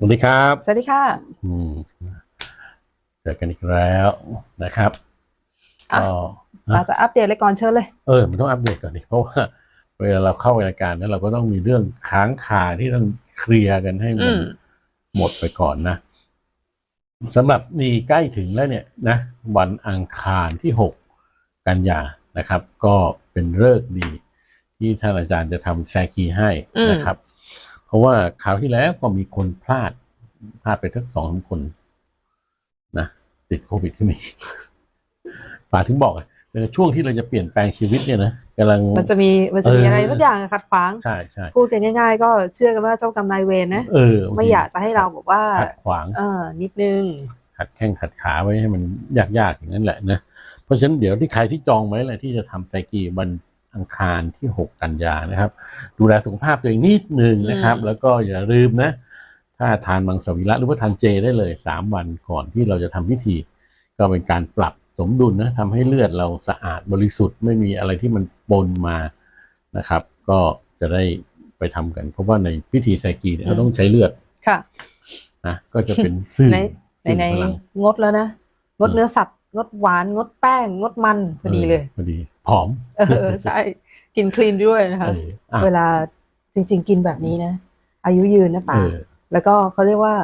สวัสดีครับ สวัสดีค่ะ อืมเจอกันอีกแล้วนะครับอะ ก็เราจะอัปเดตเลยก่อนเชิญเลย เออ มันต้องอัปเดตก่อนดิเพราะว่าเวลาเราเข้ารายการนั้นเราก็ต้องมีเรื่องค้างคาที่ต้องเคลียร์กันให้มัอืนมหมดไปก่อนนะสำหรับนี่ใกล้ถึงแล้วเนี่ยนะ วันอังคารที่หกกันยานะครับ ก็เป็นเลิกษ์ดี ที่ท่านอาจารย์จะทำแซกีให้นะครับ เพราะว่าคราวที่แล้วก็มีคนพลาดพลาดไปทั้งสองสามคนนะติดโควิดขึ้นมาอีกป่าถึงบอกไงในช่วงที่เราจะเปลี่ยนแปลงชีวิตเนี่ยนะกำลังมันจะมีมันจะมีเออออะไรสักอย่างขัดขวางใช่ใช่พูดกันง่าย ๆ ก็เชื่อกันว่าเจ้ากรรมนายเวรนะเออไม่อยากจะให้เราบอกว่าขัดขวางเออนิดนึงขัดแข้งขัดขาไว้ให้มันยากๆอย่างนั้นแหละนะเพราะฉะนั้นเดี๋ยวที่ใครที่จองไว้แหละที่จะทำไซกีวัน อังคารที่ 6 กันยานะครับ ดูแลสุขภาพตัวเองนิดหนึ่งนะครับอืมแล้วก็อย่าลืมนะ ถ้าทานมังสวิรัตหรือว่าทานเจได้เลย 3 วันก่อนที่เราจะทำพิธี ก็เป็นการปรับสมดุลนะทำให้เลือดเราสะอาดบริสุทธิ์ไม่มีอะไรที่มันปนมานะครับ ก็จะได้ไปทำกัน เพราะว่าในพิธีไซกีเนี่ยเราต้องใช้เลือดค่ะนะก็จะเป็นสื่อในในสื่อในพลังงดแล้วนะงดเนื้อสัตว์ งดหวานงดแป้งงดมันพอดีเลยพอดีผอม เออใช่กินคลีนด้วยนะคะเอออะเวลาจริง ๆ กินแบบนี้นะ อายุยืนนะเอป่าอแล้วก็เขาเรียกว่า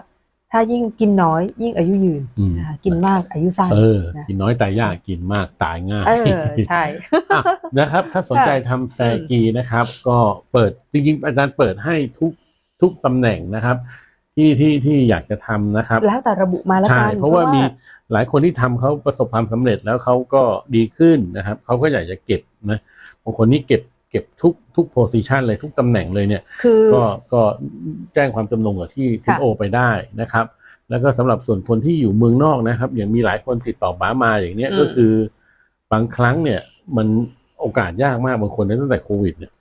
ถ้ายิ่งกินน้อย ยิ่งอายุยืนอืมนะคะกินมากอายุสั้นเออนะกินน้อยตายยากกินมากตายง่ายเออใช่อะนะครับ ถ้าสนใจทำแซกีนะครับ ก็เปิดจริง ๆ อาจารย์เปิดให้ทุกทุกตำแหน่งนะครับ ที่ที่ที่อยากจะทำนะครับ แล้วแต่ระบุมาแล้วใช่กันเพราะว่ามีหลายคนที่ทำเขาประสบความสำเร็จแล้วเขาก็ดีขึ้นนะครับเขาก็อยากจะเก็บนะบางคนนี่เก็บเก็บทุกทุกโพซิชันเลยทุกตำแหน่งเลยเนี่ยคือก็ก็แจ้งความจำนงกับที่คุณค่ะโอไปได้นะครับ แล้วก็สำหรับส่วนคนที่อยู่เมืองนอกนะครับ อย่างมีหลายคนติดต่อป้ามาอย่างเนี้ยอืมก็คือบางครั้งเนี่ยมันโอกาสยากมากบางคนเนี่ยตั้งแต่โควิดเนี่ย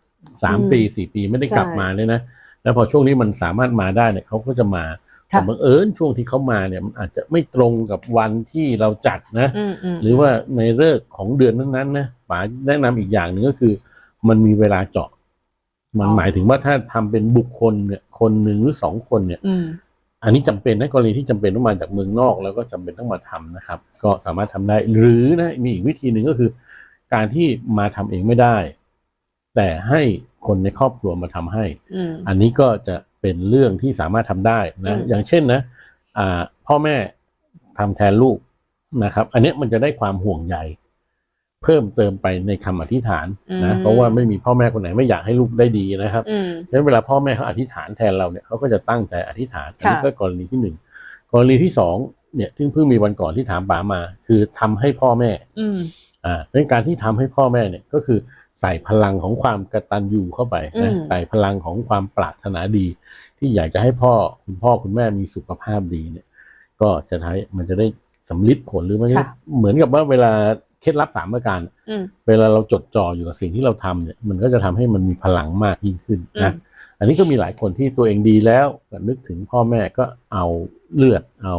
สามปีสี่ปีไม่ได้กลับมาเลยนะ แล้วพอช่วงนี้มันสามารถมาได้เนี่ยเขาก็จะมาแต่ค่ะบังเอิญช่วงที่เขามาเนี่ยมันอาจจะไม่ตรงกับวันที่เราจัดนะอืมอืมหรือว่าในเลิกษ์ของเดือนนั้นๆนะป๋าแนะนำอีกอย่างหนึ่งก็คือ มันมีเวลาเจาะ มันหมายถึงว่าถ้าทำเป็นบุคคลเนี่ยคนหนึ่งหรือสองคนเนี่ยอืมอันนี้จำเป็นนะกรณีที่จำเป็นต้องมาจากเมืองนอก แล้วก็จำเป็นต้องมาทำนะครับ ก็สามารถทำได้หรือนะมีอีกวิธีหนึ่งก็คือ การที่มาทำเองไม่ได้ แต่ให้คนในครอบครัวมาทำให้อืมอันนี้ก็จะเป็นเรื่องที่สามารถทำได้นะอืมอย่างเช่นนะอ่าพ่อแม่ทำแทนลูกนะครับ อันเนี้ยมันจะได้ความห่วงใยเพิ่มเติมไปในคำอธิษฐานนะเพราะว่าไม่มีพ่อแม่คนไหนไม่อยากให้ลูกได้ดีนะครับอืมฉะนั้นเวลาพ่อแม่เขาอธิษฐานแทนเราเนี่ยเขาก็จะตั้งใจอธิษฐานอันนี้ค่ะก็กรณีที่หนึ่งกรณีที่สองเนี่ยที่เพิ่งมีวันก่อนที่ถามป๋ามา คือทำให้พ่อแม่ อืมอ่าเป็นการที่ทำให้พ่อแม่เนี่ยก็คือ ใส่พลังของความกตัญญูเข้าไปนะอืมใส่พลังของความปรารถนาดี ที่อยากจะให้พ่อคุณพ่อคุณแม่มีสุขภาพดีเนี่ย ก็จะทำมันจะได้สำลิดผลหรือมันจะค่ะเหมือนกับว่าเวลาเคล็ดลับสามประการอืมเวลาเราจดจ่ออยู่กับสิ่งที่เราทำเนี่ย มันก็จะทำให้มันมีพลังมากยิ่งขึ้นนะอืมอันนี้ก็มีหลายคนที่ตัวเองดีแล้วก็นึกถึงพ่อแม่ก็เอาเลือดเอา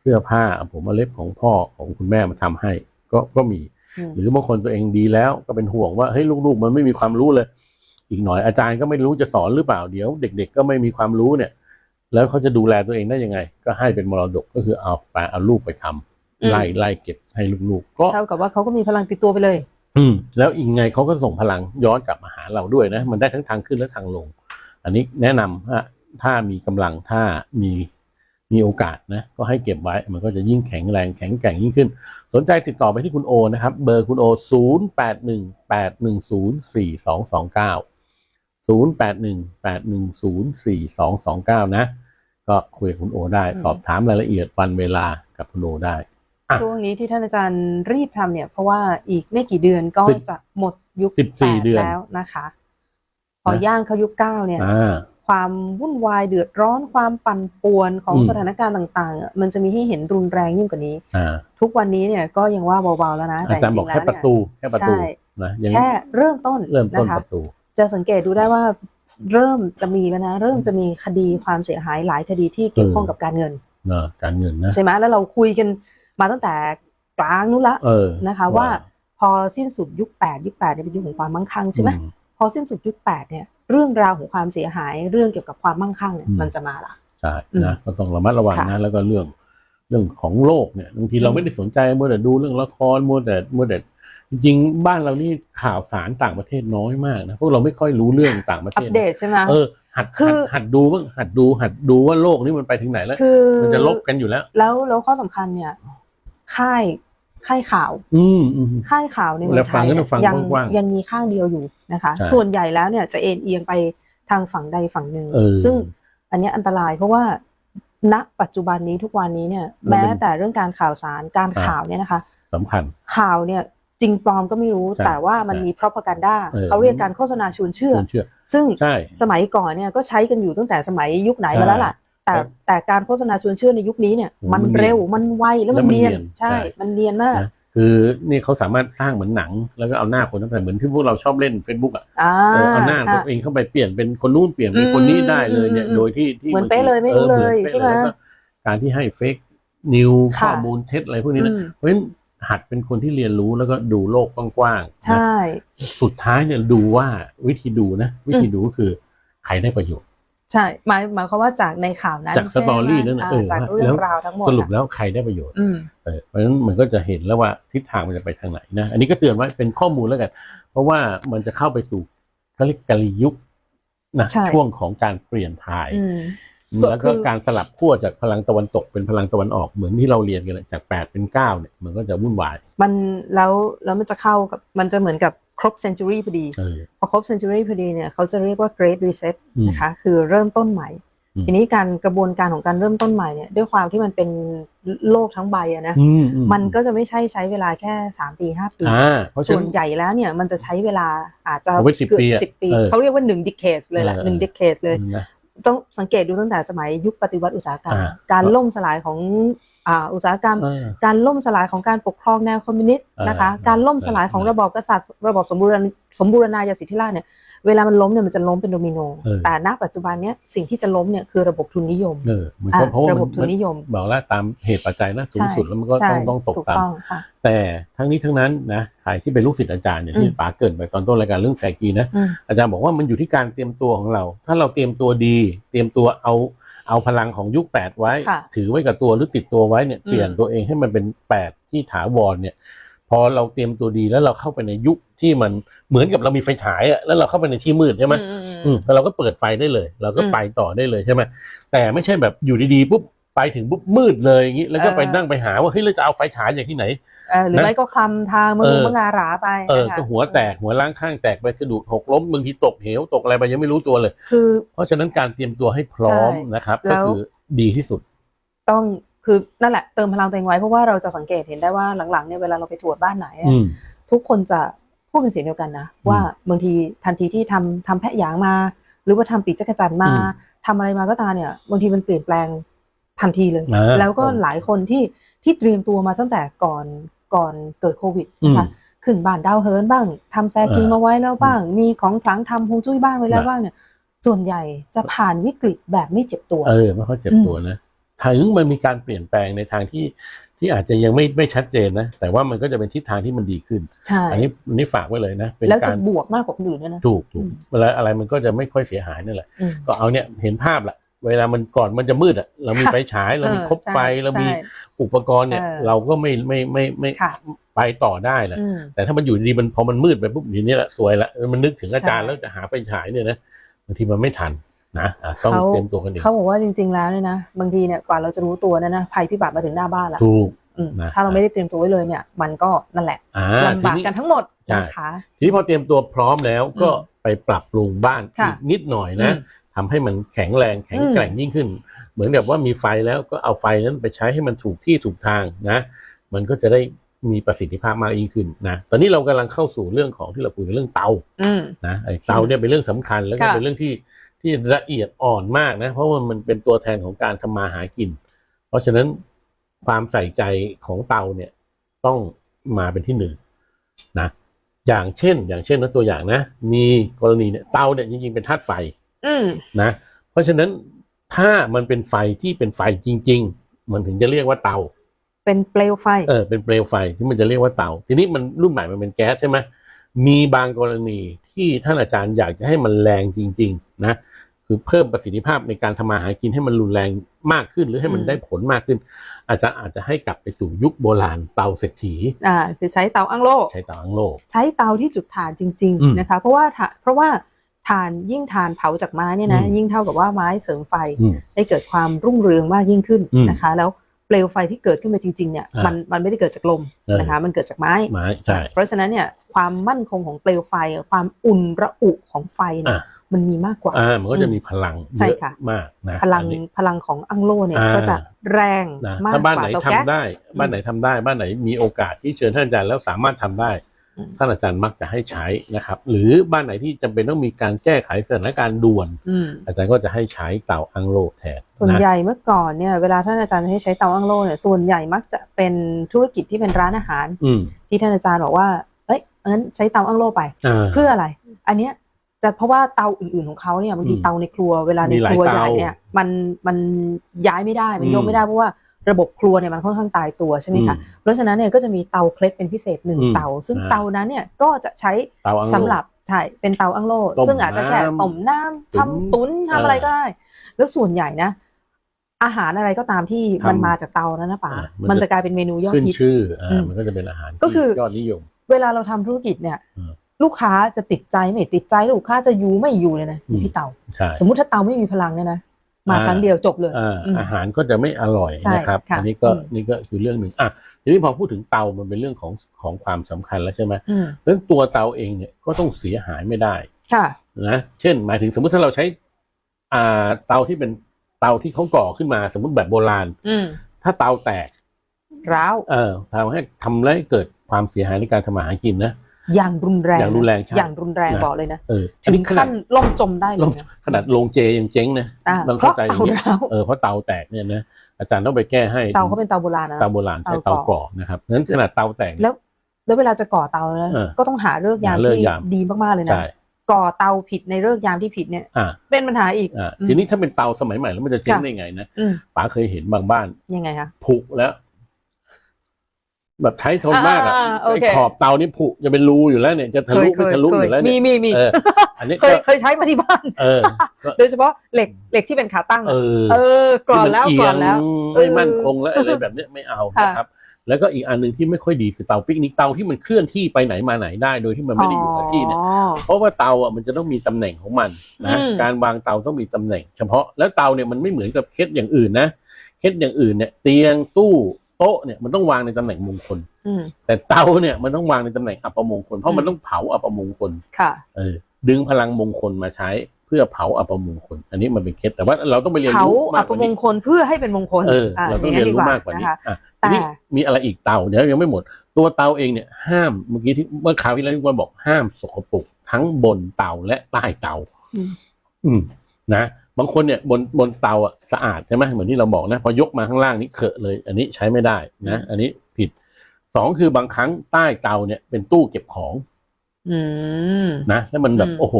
เสื้อผ้าเอาผมเอาเล็บของพ่อของคุณแม่มาทำให้ ก็ก็มีอืม หรือบางคนตัวเองดีแล้วก็เป็นห่วงว่าเฮ้ยลูกๆ มันไม่มีความรู้เลย อีกหน่อยอาจารย์ก็ไม่รู้จะสอนหรือเปล่าเดี๋ยว เด็ก ๆ ก็ไม่มีความรู้เนี่ย แล้วเขาจะดูแลตัวเองได้ยังไง ก็ให้เป็นมรดกก็คือเอาไปเอาลูกไปทำอืมไล่ไล่เก็บให้ลูกๆก็เท่ากับว่าเขาก็มีพลังติดตัวไปเลย อืมแล้วอีกไงเขาก็ส่งพลังย้อนกลับมาหาเราด้วยนะ มันได้ทั้งทางขึ้นและทางลง อันนี้แนะนำว่าถ้ามีกำลังถ้ามี มีโอกาสนะก็ให้เก็บไว้มันก็จะยิ่งแข็งแรงแข็งแกร่งยิ่งขึ้น สนใจติดต่อไปที่คุณโอนะครับ เบอร์คุณโอ 0 8 1 8 1 0 4 2 2 9 0 8 1 8 1 0 4 2 2 9 นะ ก็คุยกับคุณโอได้อืมสอบถามรายละเอียดวันเวลากับคุณโอได้อะช่วงนี้ที่ท่านอาจารย์รีบทำเนี่ย เพราะว่าอีกไม่กี่เดือนก็สิบจะหมดยุคสิบสี่แปเดือนแล้วนะคะ พอย่างเข้ายุคเก้าเนี่ยอ่า ความวุ่นวายเดือดร้อนความปั่นป่วนของอืมสถานการณ์ต่างๆอะมันจะมีให้เห็นรุนแรงยิ่งกว่านี้อ่าทุกวันนี้เนี่ยก็ยังว่าเบาๆแล้วนะอาจารย์บอกแค่ประตูแค่ประตูใช่นะยังแค่เริ่มต้นเริ่มต้นนะคะประตูจะสังเกตดูได้ว่าเริ่มจะมีแล้วนะ เริ่มจะมีคดีความเสียหายหลายคดีที่เกี่ยวข้องกับการเงินเนอะการเงินนะใช่ไหมแล้วเราคุยกันมาตั้งแต่กลางนู้นละเออนะคะ ว่าพอสิ้นสุดยุค8ยุค8เนี่ยเป็นยุคของความมั่งคั่งใช่ไหมอืพอสิ้นสุดยุค8เนี่ย เรื่องราวของความเสียหายเรื่องเกี่ยวกับความมั่งคั่งเนี่ยอืมมันจะมาละใช่อืมนะก็ต้องระมัดระวังค่ะนะแล้วก็เรื่องเรื่องของโลกเนี่ยบางทีเราอืมไม่ได้สนใจมัวแต่ดูเรื่องละครมัวแต่มัวแต่จริงๆบ้านเรานี่ข่าวสารต่างประเทศน้อยมากนะพวกเราไม่ค่อยรู้เรื่องต่างประอัเทปศเดนะตใช่ไหมเออหัดคืหัอดหัดดูบ้างหัดดู หัดดูว่าโลกนี้มันไปถึงไหนแล้วคือมันจะลบกันอยู่แล้ว แล้วแล้วข้อสำคัญเนี่ยค่าย ค่ายข่าว อืมอืม ค่ายข่าวในเมืแล้อวงฟัไทงยก็ต้เนี่องฟังยยังกว้างๆยังมีข้างเดียวอยู่นะคะ ใช่ ส่วนใหญ่แล้วเนี่ยจะเอ็นเอียงไปทางฝั่งใดฝั่งหนึ่ง เออ ซึ่งอันเนี้ยอันตรายเพราะว่าณปัจจุบันนี้ทุกวันนี้เนี่ย มันเป็น แม้แต่เรื่องการข่าวสารการอ่าข่าวเนี่ยนะคะ สำคัญ ข่าวเนี่ยจริงปลอมก็ไม่รู้ใช่แต่ว่ามันใช่มี propaganda เออ เขาเรียกการโฆษณาชวนเชื่อ คุณเชื่อ ซึ่งใช่ สมัยก่อนเนี่ยก็ใช้กันอยู่ตั้งแต่สมัยยุคไหนใช่มาแล้วล่ะ แต่ครับแต่การโฆษณาชวนเชื่อในยุคนี้เนี่ยโอ้มันมันเนียนเร็วมันไวแล้วมันแล้วมันเนียนเนียนใช่ใช่ มันเนียนมากนะคือนี่เขาสามารถสร้างเหมือนหนัง แล้วก็เอาหน้าคนนั้นไปเหมือนที่พวกเราชอบเล่น Facebook อะอ่าเออเอาหน้าตัวเองเข้าไปเปลี่ยนเป็นคนนู้นเปลี่ยนเป็นคนนี้ได้เลยเนี่ยอืมโดยที่ที่เหมือนบางทีเป๊ะเลยไม่รู้ออเลยอนป๊ะใช่ไหมแล้วก็การที่ให้เฟกนิวค่ะข้อมูลเท็จอะไรพวกนี้นะอืมเพราะฉะนั้นหัดเป็นคนที่เรียนรู้แล้วก็ดูโลกกว้างๆนะใช่ สุดท้ายเนี่ยดูว่าวิธีดูนะ วิธีดูก็คือใครได้ประโยชน์ ใช่หมายหมายความว่าจากในข่าวนั้นจากสตอรี่นั่นน่ะใช่ไหมเออจากว่าเรื่องแล้วราวทั้งหมดสรุปอะแล้วใครได้ประโยชน์อืมเออเพราะฉะนั้นมันก็จะเห็นแล้วว่าทิศทางมันจะไปทางไหนนะอันนี้ก็เตือนไว้เป็นข้อมูลแล้วกัน เพราะว่ามันจะเข้าไปสู่เขาเรียกกาลียุคนะใช่ช่วงของการเปลี่ยนถ่ายอืมส่วนแล้วคืก็อการสลับขั้วจากพลังตะวันตกเป็นพลังตะวันออกเหมือนที่เราเรียนกันแหละจากแปดเป็นเก้าเนี่ยมันก็จะวุ่นวาย มันแล้วแล้วมันจะเข้ากับมันจะเหมือนกับ ครบเซน t ูรี่พอดีเออพอครบเซน t ูรี่พอดีเนี่ยเขาจะเรียกว่า Great Reset อืมนะคะคือเริ่มต้นใหม่อืมทีนี้การกระบวนการของการเริ่มต้นใหม่เนี่ยด้วยความที่มันเป็นโลกทั้งใบอะนะอือืมันก็จะไม่ใช่ใช้เวลาแค่สามปีห้าปีอ่าเพราะฉะส่วนั้นนใหญ่แล้วเนี่ยมันจะใช้เวลาอาจจะเอาไว้10เกือบปีอะสิบปีเออเขาเรียกว่าหนึ่งดิเคสเลยแหละเออหนึ่งดิเคสเลยนะต้องสังเกตดูตั้งแต่สมัยยุคปฏิวัติอุตสาหกรรมอ่าการล่มสลายของ อ่าอุตสาหกรรมเออการล่มสลายของการปกครองแนวคอมมิวนิสต์นะคะเออการล่มสลายของเออระบอบกษัตริย์ ระบอบสมบูรณสมบูรณาญาสิทธิราชเนี่ยเวลามันล้มเนี่ยมันจะล้มเป็นโดมิโนเออแต่ณปัจจุบันเนี้ยสิ่งที่จะล้มเนี่ยคือระบบทุนนิยมเออมันอะก็เพราะว่าระมับบทุนนนิยม บอกแล้วตามเหตุปัจจัยนะสูงสุดแล้วมันก็ใช่ต้องต้องตกถูกตามต้องค่ะแต่ทั้งนี้ทั้งนั้นนะใครที่เป็นลูกศิษย์อาจารย์เนี่ยที่อืมป๋าเกรินไปตอนต้นรายการเรื่องแสกีนะอืมอาจารย์บอกว่ามันอยู่ที่การเตรียมตัวของเรา ถ้าเราเตรียมตัวดี เตรียมตัวเอา เอาพลังของยุคแปดไว้ค่ะถือไว้กับตัวหรือติดตัวไว้เนี่ยอืมเปลี่ยนตัวเองให้มันเป็นแปดที่ถาวรเนี่ย พอเราเตรียมตัวดีแล้วเราเข้าไปในยุคที่มันเหมือนกับเรามีไฟฉายอะแล้วเราเข้าไปในที่มืดใช่ไหมอืมอืมอืมแล้วเราก็เปิดไฟได้เลย เราก็อืมไปต่อได้เลยใช่ไหมแต่ไม่ใช่แบบอยู่ดีๆปุ๊บ ไปถึงปุ๊บมืดเลยอย่างนี้แล้วก็เออไปนั่งไปหาว่าเฮ้ยเราจะเอาไฟฉายจากที่ไหนเออหรือนะไม่ก็คลำทางมะเอมุอมะงาหราไปเออนะคะก็หัวแตกหัวล้างข้างแตกไปสะดุดหกล้มบางทีตกเหวตกอะไรไปยังไม่รู้ตัวเลย คือ เพราะฉะนั้นการเตรียมตัวให้พร้อมใช่นะครับแล้ก็วคือดีที่สุด ต้องคือนั่นแหละเติมพลังตัวเองไว้เพราะว่าเราจะสังเกตเห็นได้ว่าหลังๆเนี่ยเวลาเราไปตรวจบ้านไหนอะอืมทุกคนจะพูดเป็นเสียงเดียวกันนะว่าบางทีทันทีที่ทำทำแพะหยางมา หรือว่าทำปีกจักรจันทร์มาอืมทำอะไรมาก็ตามเนี่ยบางทีมันเปลี่ยนแปลง ทันทีเลยอ่าแล้วก็หลายคนที่ที่เตรียมตัวมาตั้งแต่ก่อนก่อนเกิดโควิดนะคะอืมขึ้นบ้านดาวเฮิร์นบ้างทำแซกีอ่ามมาไว้แล้วบ้าง มีของขลังทำฮวงจุ้ยบ้างไว้แล้วนะบ้างเนี่ย ส่วนใหญ่จะผ่านวิกฤตแบบไม่เจ็บตัว เออไม่ค่อยเจ็บตัวนะถึงมันมีการเปลี่ยนแปลงในทางที่ที่อาจจะยังไม่ไม่ชัดเจนนะ แต่ว่ามันก็จะเป็นทิศทางที่มันดีขึ้นใช่อันนี้อันนี้ฝากไว้เลยนะเป็นแล้วกาจะรบวกมากกว่าคนอื่นด้วยนะถูกถูอืกมเวลาอะไรมันก็จะไม่ค่อยเสียหายนั่นแหละอืมก็เอาเนี่ยเห็นภาพแหละ เวลามันก่อนมันจะมืดอะ เรามีไฟฉายเรามีเออคบไฟใช่เรามีใช่อุปกรณ์เนี่ยเออเราก็ไม่ไม่ไม่ไม่ค่ะไปต่อได้แหละอืมแต่ถ้ามันอยู่ดีๆมันพอมันมืดไปปุ๊บทีนี้แหละสวยละมันนึกถึงอาจารย์ใช่แล้วจะหาไฟฉายเนี่ยนะบางทีมันไม่ทันนะอะต้องเขาเตรียมตัวกันดีเขาบอกว่าจริง ๆ แล้วเนี่ยนะบางทีเนี่ยกว่าเราจะรู้ตัวเนยนะภัยพิบัติมาถึงหน้าบ้านละถูกอืมนะถ้าเราไม่ได้เตรียมตัวไว้เลยเนี่ย มันก็นั่นแหละอ่าลำทีบากนี้กันทั้งหมดใช่นะคะทีนี้พอเตรียมตัวพร้อมแล้วก็ไปปรับปรุงบ้านค่ะอีกนิดหน่อยนะอืม ทำให้มันแข็งแรงแข็งแกร่งยิ่งขึ้น เหมือนกับว่ามีไฟแล้วก็เอาไฟนั้นไปใช้ให้มันถูกที่ถูกทางนะ มันก็จะได้มีประสิทธิภาพมากยิ่งขึ้นนะ ตอนนี้เรากำลังเข้าสู่เรื่องของที่เราคุยกันเรื่องเตาอืมนะไอ้เตาเนี่ยเป็นเรื่องสำคัญแล้วก็ค่ะเป็นเรื่องที่ที่ละเอียดอ่อนมากนะ เพราะว่ามันเป็นตัวแทนของการทำมาหากิน เพราะฉะนั้นความใส่ใจของเตาเนี่ยต้องมาเป็นที่หนึ่งนะ อย่างเช่น อย่างเช่นนะตัวอย่างนะ มีกรณีเนี่ยเตาเนี่ยจริงๆเป็นธาตุไฟอืม นะ เพราะฉะนั้นถ้ามันเป็นไฟที่เป็นไฟจริง ๆ มันถึงจะเรียกว่าเตา เป็นเปลวไฟ เออ เป็นเปลวไฟที่มันจะเรียกว่าเตา ทีนี้มันรุ่นใหม่มันเป็นแก๊สใช่ไหมมีบางกรณีที่ท่านอาจารย์อยากจะให้มันแรงจริง ๆ นะคือเพิ่มประสิทธิภาพในการทำมาหากินให้มันรุนแรงมากขึ้น หรือให้มันอืมได้ผลมากขึ้น อาจจะอาจจะให้กลับไปสู่ยุคโบราณเตาเศรษฐีอ่าคือใช้เตาอั้งโลใช้เตาอังโลใช้เตาที่จุดถ่านจริงอืมๆนะคะ เพราะว่าถ่านเพราะว่า ถ่านยิ่งถ่านเผาจากไม้เนี่ยนะอืมยิ่งเท่ากับว่าไม้เสริมไฟอืมได้เกิดความรุ่งเรืองมากยิ่งขึ้นอืมนะคะ แล้วเปลวไฟที่เกิดขึ้นมาจริงๆเนี่ยอ่ามัมันมันไม่ได้เกิดจากลมเออนะคะ มันเกิดจากไม้ไม้ใช่เพราะฉะนั้นเนี่ยความมั่นคงของเปลวไฟ ความอุ่นระอุของไฟเนี่ยอะมันมีมากกว่าอ่ามันก็จะมีพลังใช่เยอะค่ะมากนะพลังอันนี้พลังของอังโลเนี่ยอ่าก็จะแรงนะมากถ้ากบ้านว่าไหนเตาทำแก๊สได้ บ้านไหนทำได้ บ้านไหนมีโอกาสที่เชิญท่านอาจารย์แล้วสามารถทำได้อืม ท่านอาจารย์มักจะให้ใช้นะครับ หรือบ้านไหนที่จำเป็นต้องมีการแก้ไขสถานการณ์ด่วนอืมอาจารย์ก็จะให้ใช้เตาอังโลแทนส่วนนะใหญ่เมื่อก่อนเนี่ยเวลาท่านอาจารย์ให้ใช้เตาอั้งโลเนี่ยส่วนใหญ่มักจะเป็นธุรกิจที่เป็นร้านอาหารอืมที่ท่านอาจารย์บอกว่า เอ้ยงั้นใช้เตาอั้งโลไปอ่าเพื่ออะไร อันเนี้ยจะเพราะว่าเตาอื่นๆของเขาเนี่ยบางทีอืมเตาในครัวเวลาในมีหลาคยรัวเตาใหญ่เนี่ยมันมันย้ายไม่ได้มันอืมยกไม่ได้เพราะว่า ระบบครัวเนี่ยมันค่อนข้างตายตัวใช่ไหมคะอืเพราะฉะนั้นเนี่ยก็จะมีเตาเคล็ดเป็นพิเศษหนึ่งอืมเตา ซึ่งอ่าเตานั้นเนี่ยก็จะใช้เตาอังโลสำหรับใช่เป็นเตาอั้งโลต้มซึ่งอาจจะแค่น้ำต้มน้ำตุ๋นทำตุ๋นทำอะไรอ่าก็ได้ แล้วส่วนใหญ่นะ อาหารอะไรก็ตามที่มันทำมาจากเตานั้นนะป๋าอ่ามันมันจะจะกลายเป็นเมนูยอดขึ้นฮิตชื่ออ่าอืมมันก็จะเป็นอาหารก็คือที่ยอดนิยม เวลาเราทำธุรกิจเนี่ยอืมลูกค้าจะติดใจไม่ติดใจลูกค้าจะอยู่ไม่อยู่เลยนะอยู่ที่เตาใช่สมมุติถ้าเตาไม่มีพลังเนี่ยนะ มาอ่าครั้งเดียวจบเลยอ่าอืมอาหารก็จะไม่อร่อยใช่นะครับค่ะอันนี้ก็อืมนี่ก็คือเรื่องหนึ่งอะทีนี้พอพูดถึงเตามันเป็นเรื่องของของความสำคัญแล้วใช่ไหมอืมเรื่องตัวเตาเองเนี่ยก็ต้องเสียหายไม่ได้ค่ะนะเช่น หมายถึงสมมติถ้าเราใช้ อ่าเตาที่เป็นเตาที่เขาก่อขึ้นมาสมมติแบบโบราณ อืมถ้าเตาแตกร้าวเออทำให้ทำให้เกิดความเสียหายในการทำมาหากินนะ อย่างรุนแรงอย่างรุนแรงใช่อย่างรุนแรงนะบอกเลยนะเอออันถึนี้งขนาขั้ดนล่มจมได้เลลยงนะขนาดโรงเจยังเจ๊งนะอ่าต้องเพราะเข้าใจอเตาย่างนี้ร้าวเออเพราะเตาแตกเนี่ยนะอาจารย์ต้องไปแก้ให้เตาเขาเป็นเตาโบราณนะเตาโบราณใช้เตาเตาก่ก่ออนะครับงั้นขนาดเตาแตกแล้ว แล้วเวลาจะก่อเตานะเออก็ต้องหาเลิกษ์ยามหาฤกษ์ที่ยามดีมากๆเลยนะใช่ก่อเตาผิดในเลิกษ์ยามที่ผิดเนี่ยอ่าเป็นปัญหาอีกอ่าอืมทีนี้ถ้าเป็นเตาสมัยใหม่แล้วมันจะเจ๊งค่ะได้ไงนะอืมป๋าเคยเห็นบางบ้านยังไงคะผุแล้ว แบบใช้ทนมากอะอ่าโอเคไอ้ขอบเตานี่ผุจะเป็นรูอยู่แล้วเนี่ยจะทะลุไม่ทะลุอยู่แล้วมีเนี่ยมีมีเอออันนี้เคก็ยเคยใช้มาที่บ้านเออก็โดยเฉพาะเหล็กเหล็กที่เป็นขาตั้งเออะอเออกรอนแล้วที่กรมัอนแล้วเอียงไม่เออมั่นคงแล้วอะไรแบบเนี้ยไม่เอาค่ะนะครับ แล้วก็อีกอันหนึ่งที่ไม่ค่อยดีคือเตาปิกนิกเตาที่มันเคลื่อนที่ไปไหนมาไหนได้โดยที่มันไม่ได้อยู่กับที่เนี่ยอ๋อเพราะว่าเตาอะมันจะต้องมีตำแหน่งของมันนะอืมการวางเตาต้องมีตำแหน่ง เฉพาะแล้วเตาเนี่ยมันไม่เหมือนกับเคสอย่างอื่นนะเคสอย่างอื่นเนี่ยเตียงสู้ โต๊ะเนี่ยมันต้องวางในตำแหน่งมงคลอืมแต่เตาเนี่ยมันต้องวางในตำแหน่งอัปมงคล เพราะมันอืมต้องเผาอัปมงคลค่ะเออดึงพลังมงคลมาใช้เพื่อเผาอัปมงคล อันนี้มันเป็นเคสแต่ว่าเราต้องไปเรียนเผารู้อัมากปกว่ามนี้งคลเพื่อให้เป็นมงคลเออเราต้องเรียนรู้มากกว่านี้นะคะอะแต่ทีนี้มีอะไรอีกเตาเดี๋ยวยังไม่หมด ตัวเตาเองเนี่ยห้ามเมื่อกี้ที่เมื่อคราวที่แล้วที่ว่าบอกห้ามสกปรกทั้งบนเตาและใต้เตา อืมอืมนะ บางคนเนี่ยบนบนเตาอะสะอาดใช่ไหมเหมือนที่เราบอกนะพอยกมาข้างล่างนี่เขอะเลย อันนี้ใช้ไม่ได้นะ อันนี้ผิดสองคือบางครั้งใต้เตาเนี่ยเป็นตู้เก็บของอืมนะแล้วมันแบบอืมโอ้โห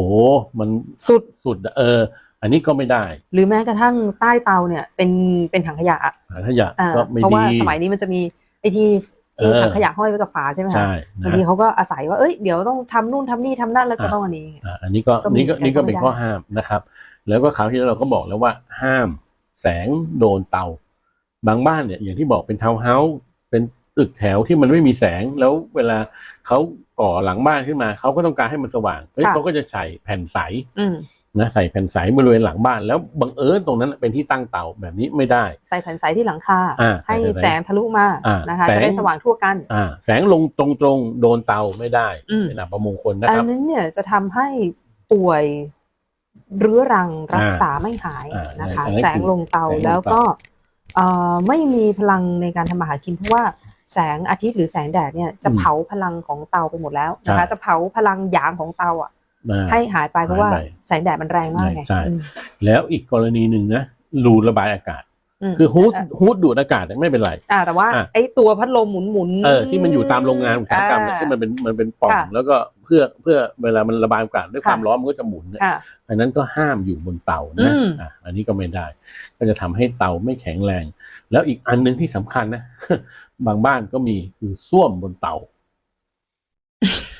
มันสุดสุดอะเออ อันนี้ก็ไม่ได้ หรือแม้กระทั่งใต้เตาเนี่ย เป็นเป็นถังขยะอะหาขยะอ่าก็ไม่เพราะดีว่าสมัยนี้มันจะมีไอ้ที่ที่เออถังขยะห้อยไว้กับฝาใช่ไหมคะใช่บางนะทีเขาก็อาศัยว่าเอ้ยเดี๋ยวต้องทำนู่นทำนี่ทำนั่นแล้วจะอ่าต้องอันนี้อ่าอันนี้ก็ก็มีนี่ก็แต่นี่ก็ก็ไม่เป็นได้ข้อห้ามนะครับ แล้วก็คราวที่แล้วเราก็บอกแล้วว่าห้ามแสงโดนเตา บางบ้านเนี่ยอย่างที่บอกเป็นทาวน์เฮาส์เป็นตึกแถวที่มันไม่มีแสงแล้วเวลาเขาก่อหลังบ้านขึ้นมาเขาก็ต้องการให้มันสว่างเฮ้ยค่ะเขาก็จะใส่แผ่นใสอืมนะใส่แผ่นใสบริเวณหลังบ้านแล้วบังเอิญตรงนั้นเป็นที่ตั้งเตาแบบนี้ไม่ได้ ใส่แผ่นใสที่หลังคาอ่าให้ใส่แผ่นใสแสงทะลุมาอ่านะคะแสงจะได้สว่างทั่วกันอ่าแสงลงตรงๆโดนเตาไม่ได้อืมเป็นอัปมงคลนะอัคนรับนั้นเนี่ยจะทำให้ป่วย เรื้อรังรักษาไม่หายอ่านะคะอันนั้นคือแสงลงเตาแสงลงเตาแล้วก็เอ่อไม่มีพลังในการทำมาหากินเพราะว่าแสงอาทิตย์หรือแสงแดดเนี่ยจะเผาพลังของเตาไปหมดแล้วนะคะ จะเผาพลังหยางของเตาอะอ่าให้หายไปเพราะว่าหายไปแสงแดดมันแรงมากไงใช่อืมแล้วอีกกรณีหนึ่งนะรูระบายอากาศมคือฮูดอะฮูดดูดอากาศเนี่ยไม่เป็นไรอ่าแต่ว่าอะไอ้ตัวพัดลมหมุนหมุนๆเออที่มันอยู่ตามโรงงานอุตสาหกรรมเนี่ยอ่าที่มันเป็นมันเป็นปล่องค่ะแล้วก็เพื่อเพื่อเวลามันระบายอากาศด้วยค่ะความร้อนมันก็จะหมุนเนี่ยค่ะ อันนั้นก็ห้ามอยู่บนเตานะอืม อะอันนี้ก็ไม่ได้ ก็จะทำให้เตาไม่แข็งแรง แล้วอีกอันหนึ่งที่สำคัญนะ บางบ้านก็มีคือส้วมบนเตา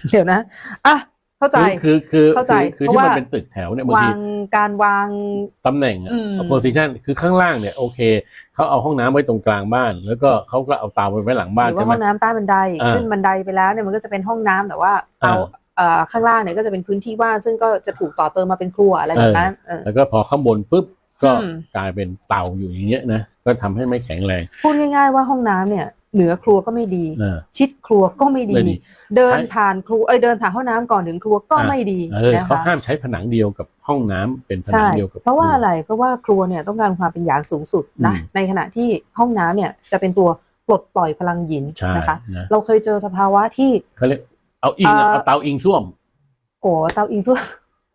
เดี๋ยวนะอะ เข้าใจคือคือเข้าใจคือคือเพราะที่มันว่าเป็นตึกแถวเนี่ยบางวาทีงการวางตำแหน่งอะอืมโพซิชันคือข้างล่างเนี่ยโอเคเขาเอาห้องน้ำไว้ตรงกลางบ้าน แล้วก็เขาก็เอาเตาไปไว้หลังบ้านหรือว่าใช่ไหมห้องน้ำใต้บันไดอ่าขึ้นบันไดไปแล้วเนี่ยมันก็จะเป็นห้องน้ำแต่ว่าเตาอ่าเอ่อข้างล่างเนี่ยก็จะเป็นพื้นที่ว่างซึ่งก็จะถูกต่อเติมมาเป็นครัวอะไรแบบนั้นเออแล้วก็พอข้างบนปุ๊บก็อืมกลายเป็นเตาอยู่อย่างเงี้ยนะก็ทำให้ไม่แข็งแรงพูดง่าย ๆว่าห้องน้ำเนี่ย เหนือครัวก็ไม่ดีนะชิดครัวก็ไม่ดีไม่ดีเดินใช่ผ่านครัวเอ้ยเดินผ่านห้องน้ำก่อนถึงครัวก็อ่าไม่ดีเออนะเขาคะห้ามใช้ผนังเดียวกับห้องน้ำเป็นผนัใช่งเดียวกับเพราะว่าคอะไรเพราะว่าครัวเนี่ยต้องการความเป็นอย่างสูงสุดนะอืมในขณะที่ห้องน้ำเนี่ยจะเป็นตัวปลดปล่อยพลังหยินใช่นะคะนะเราเคยเจอสภาวะที่เขาเรียกเอาอิงอะเอ่อเอาเตาอิงส้วมโอ้เตาอิงซ่วม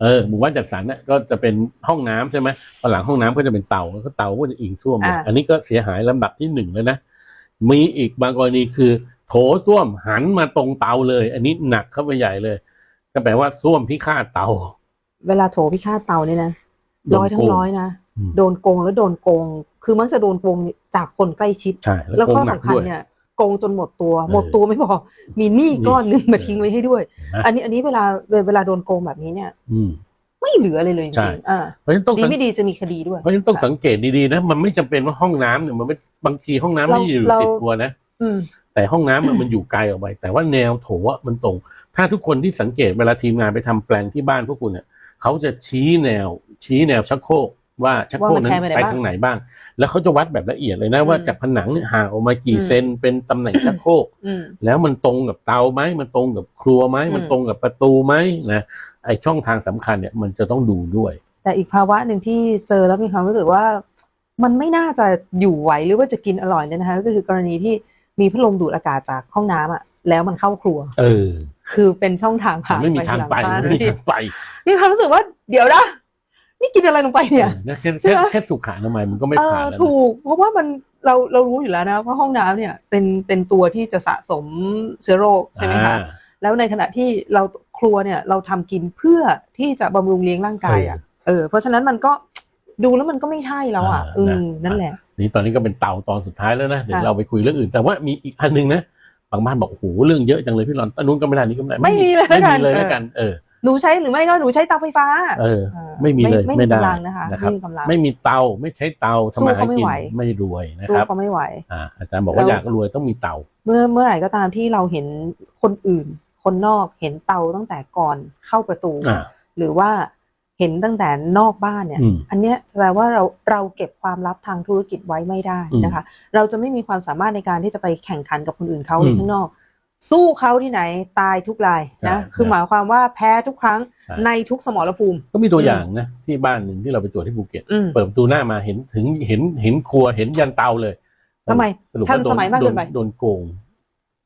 เออหมู่บ้านจัดสรรน่ะก็จะเป็นห้องน้ำใช่ไหมพอหลังห้องน้ำก็จะเป็นเตาแล้วก็เตาก็จะอิงส้วมเลยอันนี้ก็เสียหายลำดับที่หนึ่งแล้วนะ มีอีกบางกรณีคือ โถส้วมหันมาตรงเตาเลย อันนี้หนักเข้าไปใหญ่เลย ก็แปลว่าส้วมพิฆาตเตา เวลาโถพิฆาตเตาเนี่ยนะโดนร้อยทั้โกงงร้อยนะอืมโดนโกงแล้วโดนโกง คือมักจะโดนโกงจากคนใกล้ชิดใช่แล้แล้ววโกข้องหนักสำคัญด้วยเนี่ยโกงจนหมดตัวเออหมดตัวไม่พอ มีหนี้ก้อนหนึงมาเออทิ้งไว้ให้ด้วยนะอันนี้อันนี้เวลาเวลาโดนโกงแบบนี้เนี่ยอืม ไม่เหลืออะไรเลยจใช่ริงๆอ่าเพราะฉะนั้นต้องดีสังไม่ดีจะมีคดีด้วย เพราะฉะนั้นต้องสังเกตดีๆนะ มันไม่จำเป็นว่าห้องน้ำเนี่ยมันไม่บางทีห้องน้ำเราไม่ได้อยู่เราติดตัวนะอืมแต่ห้องน้ำอะมันอยู่ไกลออกไป แต่ว่าแนวโถอะมันตรง ถ้าทุกคนที่สังเกตเวลาทีมงานไปทำแปลงที่บ้านพวกคุณเนี่ยเขาจะชี้แนว ชี้แนวชักโครกว่าชักโครกนั้นว่ามันแทงไปไหนไปบ้างทางไหนบ้าง แล้วเขาจะวัดแบบละเอียดเลยนะอืมว่าจากผนังเนี่ยห่างออกมากี่อืมเซนเป็นตำแหน่งชักโครกอืมแล้วมันตรงกับเตาไหมมันตรงกับครัวไหมอืมมันตรงกับประตูไหมนะ ไอช่องทางสำคัญเนี่ยมันจะต้องดูด้วย แต่อีกภาวะหนึ่งที่เจอแล้วมีความรู้สึกว่า มันไม่น่าจะอยู่ไหวหรือว่าจะกินอร่อยเลยนะคะก็คือกรณีที่มีพัดลมดูดอากาศจากห้องน้ำอะแล้วมันเข้าครัว เออ คือเป็นช่องทางมันผ่านไม่มีทางไปหลัมันบ้นไม่มีทางไปมีความรู้สึกว่าเดี๋ยวนะนี่กินอะไรลงไปเนี่ยเออนะแค่ใช่แค่ไหมแค่สุขอนามัยมันก็ไม่เอผ่านอแล้วนะถูก เพราะว่ามันเราเรารู้อยู่แล้วนะว่าห้องน้ำเนี่ย เป็นเป็นตัวที่จะสะสมเชื้อโรคใช่ไหมคะอ่า แล้วในขณะที่เราครัวเนี่ยเราทำกินเพื่อที่จะบำรุงเลี้ยงร่างกายอะเออเพราะฉะนั้นมันก็ดูแล้วมันก็ไม่ใช่แล้วอะอ่าอืมนะนั่นแหละนี่ตอนนี้ก็เป็นเตาตอนสุดท้ายแล้วนะเดี๋ยวค่ะเราไปคุยเรื่องอื่น แต่ว่ามีอีกอันหนึงนะบางบ้านบอกโอ้โหเรื่องเยอะจังเลยพี่รอนอันนู้นก็ไม่ได้นี่ก็ไม่ได้ไม่มีเลยไม่แล้วกัมีนเลยเออแล้วกันเออหนูใช้หรือไม่ก็หนูใช้เตาไฟฟ้า เออเออไม่มีเลยไม่ไม่ได้มีกำลังนะคะนะครับไม่มีกำลังไม่มีเตาไม่ใช้เตาสู้ทำมาหาเขาไม่กินไหวไม่รวยนะสู้ครับก็ไม่ไหวอ่าอาจารย์บอกว่าแล้วอยากรวยต้องมีเตา เมื่อเมื่อไหร่ก็ตามที่เราเห็นคนอื่น คนนอกเห็นเตาตั้งแต่ก่อนเข้าประตูอ่าหรือว่าเห็นตั้งแต่นอกบ้านเนี่ยอืมอันเนี้ยแสดงว่าเราเราเก็บความลับทางธุรกิจไว้ไม่ได้นะคะ เราจะไม่มีความสามารถในการที่จะไปแข่งขันกับคนอื่นเขาอืมข้างนอก สู้เขาที่ไหนตายทุกรายนะใช่คือใช่หมายความว่าแพ้ทุกครั้งใช่ในทุกสมรภูมิ ก็มีตัวอย่างนะที่บ้านหนึ่งที่เราไปตรวจที่ภูเก็ตอืมเปิดประตูหน้ามาเห็นถึงเห็นเห็นครัวเห็นยันเตาเลยทำไมสรุปทันว่าโดสนมัยมากโดเกินนไปโดนโกง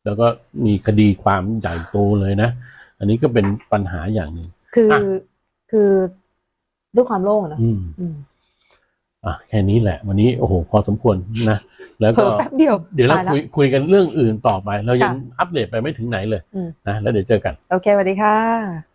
แล้วก็มีคดีความใหญ่โตเลยนะ อันนี้ก็เป็นปัญหาอย่างหนึ่งคือออะคือด้วยความโล่งอะนะอืมอืมอะแค่นี้แหละ วันนี้โอ้โหพอสมควรนะแล้วเผลก็อแป๊บเดียวเดี๋ยวเราตละคุยคุยกันเรื่องอื่นต่อไป เรายังค่ะอัปเดตไปไม่ถึงไหนเลยอืมนะแล้วเดี๋ยวเจอกัน โอเคสวัสดีค่ะ